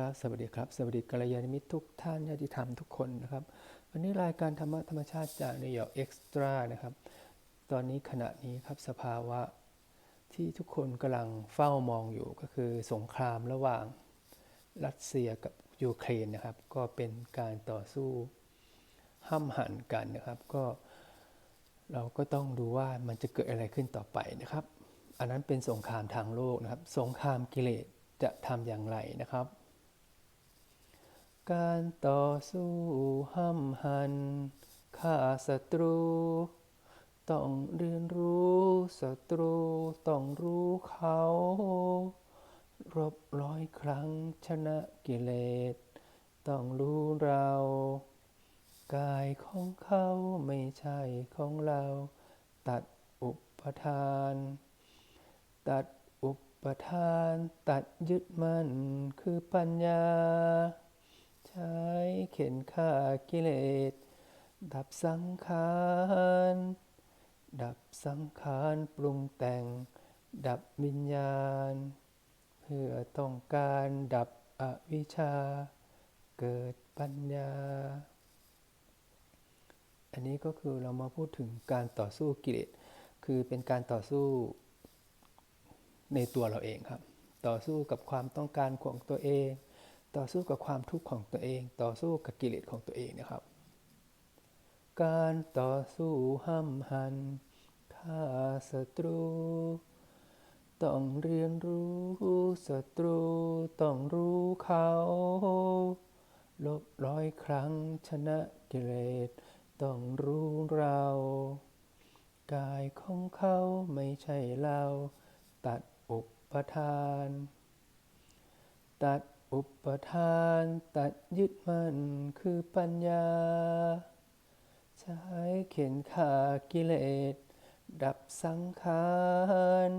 ครับ สวัสดีครับ สวัสดีกัลยาณมิตรทุกท่านญาติธรรมทุกคนนะครับ วันนี้รายการธรรมะธรรมชาติจากนิวยอร์กเอ็กซ์ตร้านะครับ ตอนนี้ขณะนี้ครับสภาวะที่ทุกคนกำลังเฝ้ามองอยู่ก็คือสงครามระหว่างรัสเซียกับยูเครนนะครับ ก็เป็นการต่อสู้ห้ำหันกันนะครับ ก็เราก็ต้องดูว่ามันจะเกิดอะไรขึ้นต่อไปนะครับ อันนั้นเป็นสงครามทางโลกนะครับ สงครามกิเลสจะทำอย่างไรนะครับ การต่อสู้ห้ำหันฆ่าศัตรู ต้องเรียนรู้ศัตรูต้องรู้เขา รบร้อยครั้งชนะกิเลส ต้องรู้เรา กายของเขาไม่ใช่ของเรา ตัดอุปทาน ตัดอุปทาน ตัดยึดมั่นคือปัญญา เข็นฆ่ากิเลส ดับสังขารดับสังขารปรุงแต่ง ดับวิญญาณ เพื่อต้องการดับอวิชชา เกิดปัญญา อันนี้ก็คือเรามาพูดถึงการต่อสู้กิเลส คือเป็นการต่อสู้ในตัวเราเองครับ ต่อสู้กับความต้องการของตัวเอง ต่อสู้กับความทุกข์ของตัวเอง ต่อสู้กับกิเลสของตัวเองนะครับ การต่อสู้ห้ำหันฆ่าศัตรู ต้องเรียนรู้ศัตรู ต้องรู้เขา ลบร้อยครั้งชนะกิเลส ต้องรู้เรา กายของเขาไม่ใช่เรา ตัดอุปทาน ตัด อุปทานตัดยึดมั่นคือปัญญา ใช้เข็นฆ่ากิเลส ดับสังขาร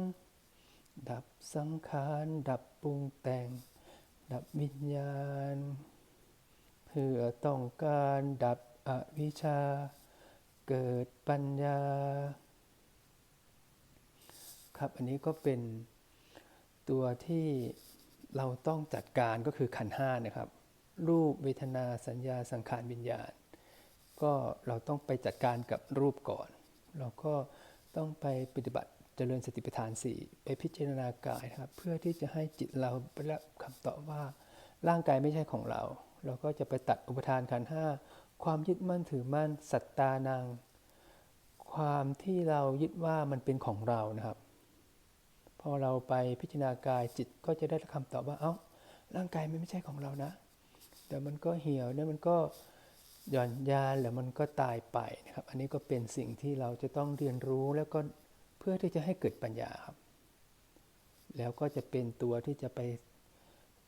ดับสังขาร ดับปรุงแต่ง ดับวิญญาณ เพื่อต้องการดับอวิชชา เกิดปัญญา ครับอันนี้ก็เป็นตัวที่ เราต้องจัดการก็คือขันห้านะครับ รูปเวทนาสัญญาสังขารวิญญาณ ก็เราต้องไปจัดการกับรูปก่อน เราก็ต้องไปปฏิบัติเจริญสติปัฏฐานสี่ไปพิจารณากายครับ เพื่อที่จะให้จิตเราไปรับคำตอบว่า ร่างกายไม่ใช่ของเรา เราก็จะไปตัดอุปทานขันห้าความยึดมั่นถือมั่นสัตตานัง ความที่เรายึดว่ามันเป็นของเรานะครับ อเราไปพิจารณากายจิตก็จะได้คำตอบว่าเอา้าร่างกายมันไม่ใช่ของเรานะ แต่มันก็เหี่ยวเนี่ยมันก็หย่อนยานแล้วมันก็ตายไปนะครับอันนี้ก็เป็นสิ่งที่เราจะต้องเรียนรู้แล้วก็เพื่อที่จะให้เกิดปัญญาครับ แล้วก็จะเป็นตัวที่จะไป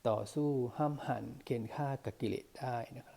ต่อสู้ห้ามหันเกณฑ์ฆ่ากับกิเลสได้นะครับ